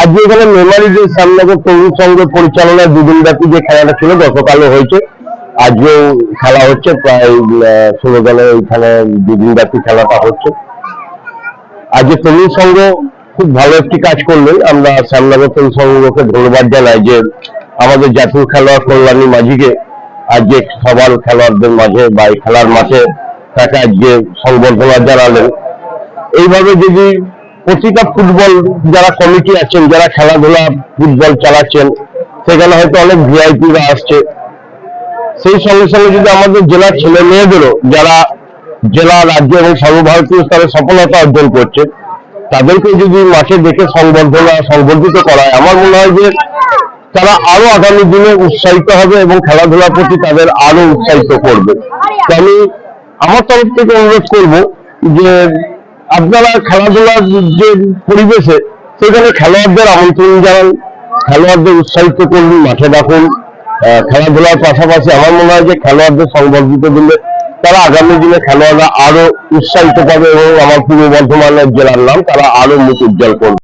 আজকে এখানে মেমারি যে শ্যামনগর তরুণ সংঘের পরিচালনায় দুদিন ব্যাপী যে খেলাটা ছিল গতকালও হয়েছে। আজকেও খেলা হচ্ছে, প্রায় ষোলো দলে এখানে দুদিন ব্যাপী খেলাটা হচ্ছে। আজকে তরুণ সংঘ খুব ভালো একটি কাজ করলেন। আমরা শ্যামনগর তরুণ সংঘকে ধন্যবাদ জানাই যে আমাদের জাতীয় খেলোয়াড় কল্যাণী মাঝিকে আজকে সবার খেলোয়াড়দের মাঝে বা এই খেলার মাঠে তাকে আজকে সংবর্ধনা জানালেন। এইভাবে যদি প্রতিটা ফুটবল যারা কমিটি আছেন, যারা খেলাধুলা, ফুটবল চালাচ্ছেন, সেখানে হয়তো অনেক ভিআইপিরা আসছে। সেই সঙ্গে সঙ্গে যদি আমাদের জেলার ছেলে মেয়েদেরও যারা জেলা, রাজ্য এবং সর্বভারতীয় স্তরে সফলতা অর্জন করছে, তাদেরকে যদি মাঠে দেখে সংবর্ধনা সংবর্ধিত করা হয় আমার মনে হয় যে তারা আরও আগামী দিনে উৎসাহিত হবে এবং খেলাধুলার প্রতি তাদের আরও উৎসাহিত করবে। আমি আমার তরফ থেকে অনুরোধ করব যে আপনারা খেলাধুলার যে পরিবেশে, সেখানে খেলোয়াড়দের আমন্ত্রণ জানান, খেলোয়াড়দের উৎসাহিত করুন, মাঠে ডাকুন। খেলাধুলার পাশাপাশি আমার মনে হয় যে খেলোয়াড়দের সংবর্ধিত দিলে তারা আগামী দিনে খেলোয়াড়রা আরও উৎসাহিত পাবে এবং আমার পূর্ব বর্ধমানের জেলার নাম তারা আরও মুখ উজ্জ্বল করবে।